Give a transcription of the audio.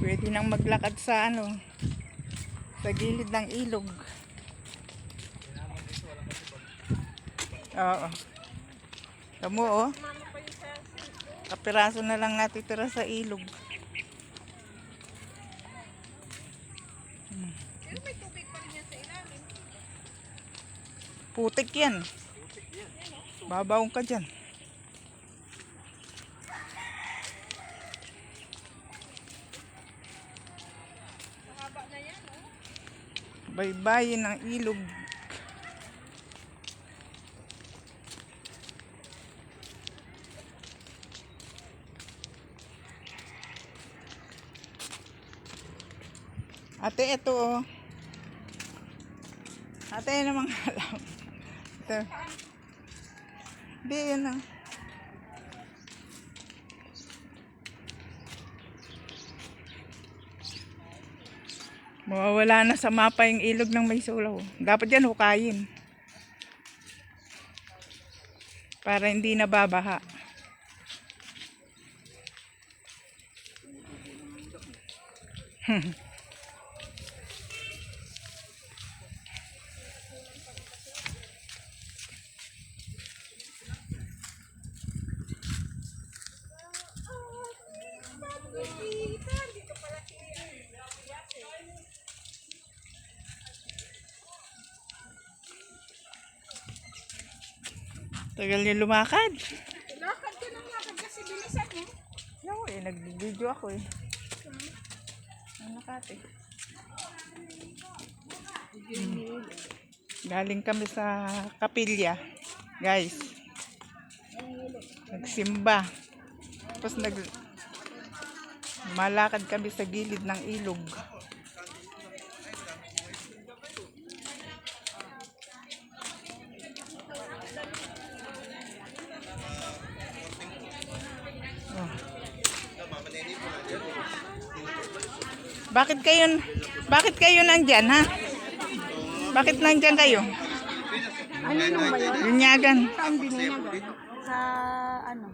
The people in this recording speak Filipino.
Pwede nang maglakad sa ano, sa gilid ng ilog. Oo. Tamo oh. Kapiraso na lang natitira sa ilog. Hmm. Putik yan. Babaong ka dyan. Baybayin ng ilog. Ate, ito oh. Ate, namang alam. Ito. Hindi, yan ah. Mawawala na sa mapa yung ilog ng may. Dapat yan hukayin. Para hindi nababaha. Tagal niya lumakad. Lakad ka ng lakad kasi bilisan mo. Ako eh, nag-video ako eh. Ano kate? Hmm. Galing kami sa kapilya. Guys. Nagsimba. Tapos nag malakad kami sa gilid ng ilog. Bakit kayo bakit kayo nandyan ha? Bakit nandyan kayo? Ano nung ba yun? Linyagan. Saan bininagan? Sa ano?